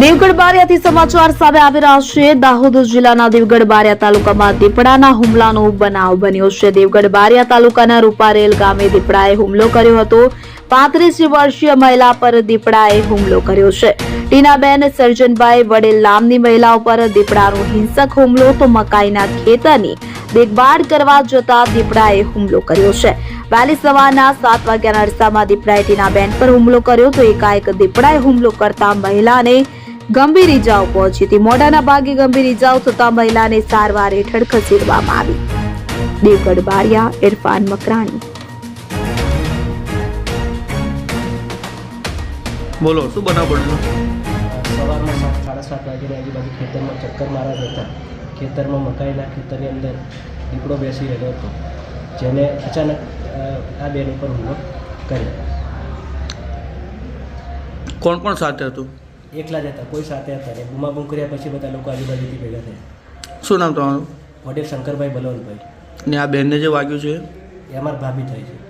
દેવગઢ બારિયાથી સમાચાર સામે આવી રહ્યા છે. દાહોદ જિલ્લાના દેવગઢ બારિયા તાલુકામાં દીપડાના હુમલાનો બનાવ બન્યો છે. દેવગઢ બારિયા તાલુકાના રૂપારેલ ગામે દીપડાએ હુમલો કર્યો હતો. પાંત્રીસ વર્ષીય મહિલા પર દીપડાએ હુમલો કર્યો છે. ટીનાબેન સર્જનભાઈ વડેલ નામની મહિલા ઉપર દીપડાનો હિંસક હુમલો તો મકાઈના ખેતરની દેખભાળ કરવા જતા દીપડાએ હુમલો કર્યો છે. વહેલી સવારના સાત વાગ્યાના અરસામાં દીપડાએ ટીનાબેન પર હુમલો કર્યો તો એકાએક દીપડાએ હુમલો કરતા મહિલાને ગંભીર ઈજાઓ પહોંચી હતી. મોઢાના ભાગે ગંભીર ઈજાઓ થતા મહિલાને સારવાર હેઠળ ખસેડવામાં આવી. દેવગઢ બારિયા ઇરફાન મકરાણી. બોલો શું બનાવ સવારમાં સાત સાડા સાત વાગ્યાની આજુબાજુ ખેતરમાં ચક્કર મારા જતા ખેતરમાં મકાઈના ખેતરની અંદર દીપડો બેસી રહેલો હતો જેને અચાનક આ બેન ઉપર હુમલો કર્યો. કોણ કોણ સાથે હતું? એકલા જ હતા કોઈ સાથે હતા નહીં. બૂમાબૂમ કર્યા પછી બધા લોકો આજુબાજુથી ભેગા થયા. શું નામ તમારું? વડીલ શંકરભાઈ બલવંતભાઈ. ને આ બેનને જે વાગ્યું છે? એ અમારા ભાભી થાય છે.